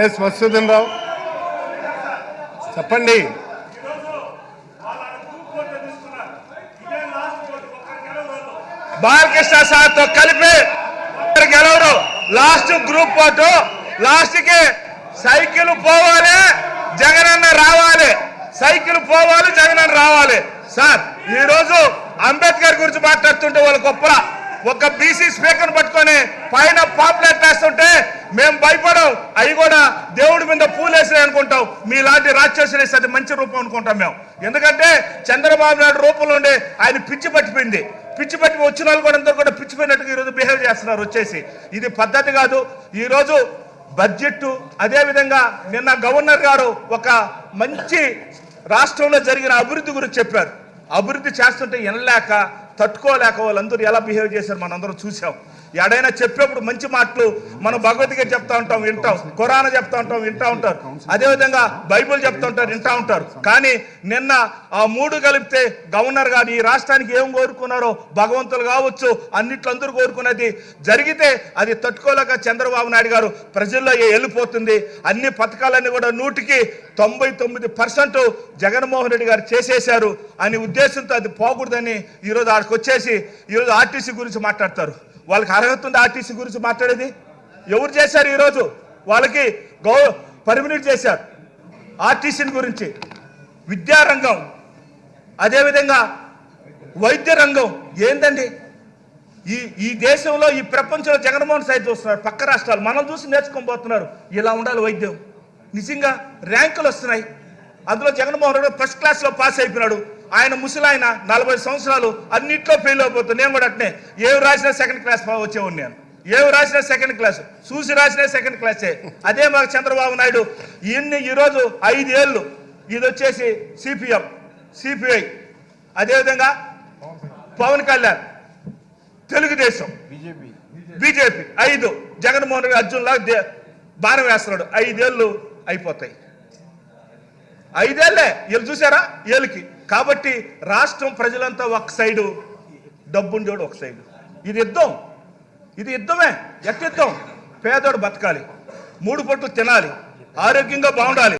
Yes Madhusudan రావు. చెప్పండి. బాలకృష్ణ సార్తో కలిపి గెలవరు. లాస్ట్ గ్రూప్ ఫోటో లాస్ట్కి సైకిల్ పోవాలి జగనన్న రావాలి. సైకిల్ పోవాలి జగనన్న రావాలి. సార్ ఈ రోజు అంబేద్కర్ గురించి మాట్లాడుతుంటే వాళ్ళ గొప్ప ఒక బీసీ స్పీకర్ పట్టుకొని పైన పాపులేట్ వేస్తుంటే మేము భయపడం అవి కూడా దేవుడి మీద పూలేసినాయి అనుకుంటాం మీలాంటి రాక్షసులు అది మంచి రూపం అనుకుంటాం మేము. ఎందుకంటే చంద్రబాబు నాయుడు రూపంలో ఉండే ఆయన పిచ్చి పట్టిపోయింది. పిచ్చి పట్టి వచ్చిన వాళ్ళు కూడా అందరూ కూడా పిచ్చిపోయినట్టుగా ఈరోజు బిహేవ్ చేస్తున్నారు వచ్చేసి. ఇది పద్ధతి కాదు. ఈరోజు బడ్జెట్ అదేవిధంగా నిన్న గవర్నర్ గారు ఒక మంచి రాష్ట్రంలో జరిగిన అభివృద్ధి గురించి చెప్పారు. అభివృద్ధి చేస్తుంటే వినలేక తట్టుకోలేక వాళ్ళందరూ ఎలా బిహేవ్ చేశారు మనందరం చూసాం ఎడైనా చెప్పేప్పుడు మంచి మాటలు మనం భగవద్గీత చెప్తా ఉంటాం వింటాం ఖురాన్ చెప్తా ఉంటాం వింటా ఉంటారు. అదేవిధంగా బైబిల్ చెప్తా ఉంటారు వింటా ఉంటారు. కానీ నిన్న ఆ మూడు కలిపితే గవర్నర్ గారు ఈ రాష్ట్రానికి ఏం కోరుకున్నారో భగవంతులు కావచ్చు అన్నిట్లందరూ కోరుకున్నది జరిగితే అది తట్టుకోలేక చంద్రబాబు నాయుడు గారు ప్రజల్లో వెళ్ళిపోతుంది అన్ని పథకాలన్నీ కూడా నూటికి తొంభై తొమ్మిది పర్సెంట్ జగన్మోహన్ రెడ్డి గారు చేసేశారు అనే ఉద్దేశంతో అది పోకూడదని ఈరోజు ఆడికి వచ్చేసి ఈరోజు ఆర్టీసీ గురించి మాట్లాడతారు. వాళ్ళకి అర్హత ఉంది ఆర్టీసీ గురించి మాట్లాడేది? ఎవరు చేశారు ఈరోజు? వాళ్ళకి గౌ పర్మినెంట్ చేశారు ఆర్టీసీని గురించి. విద్యారంగం అదేవిధంగా వైద్య రంగం ఏందండి? ఈ ఈ దేశంలో ఈ ప్రపంచంలో జగన్మోహన్ సైతం చూస్తున్నారు పక్క రాష్ట్రాలు. మనం చూసి నేర్చుకొని పోతున్నారు. ఇలా ఉండాలి వైద్యం. నిజంగా ర్యాంకులు వస్తున్నాయి. అందులో జగన్మోహన్ రెడ్డి ఫస్ట్ క్లాస్లో పాస్ అయిపోయినాడు. ఆయన ముసలాయన నలభై సంవత్సరాలు అన్నిట్లో ఫెయిల్ అయిపోతుంది. నేను కూడా అట్నే. ఏవి రాసినా సెకండ్ క్లాస్ వచ్చేవాడిని నేను. ఏవి రాసినా సెకండ్ క్లాస్ చూసి రాసినా సెకండ్ క్లాసే అదే మాకు చంద్రబాబు నాయుడు ఇన్ని ఈరోజు ఐదేళ్ళు ఇది వచ్చేసి సిపిఎం సిపిఐ అదేవిధంగా పవన్ కళ్యాణ్ తెలుగుదేశం బీజేపీ. ఐదు. జగన్మోహన్ రెడ్డి అర్జున్ లాగా బాణం వేస్తున్నాడు. ఐదేళ్ళు అయిపోతాయి. ఐదేళ్ళే వీళ్ళు చూసారా వీళ్ళకి కాబట్టి రాష్ట్రం ప్రజలంతా ఒక సైడు డబ్బుని చూడు ఒక సైడు. ఇది యుద్ధం. ఇది యుద్ధమే. ఎట్ట యుద్ధం? పేదోడు బతకాలి. మూడు పొట్లు తినాలి. ఆరోగ్యంగా బాగుండాలి.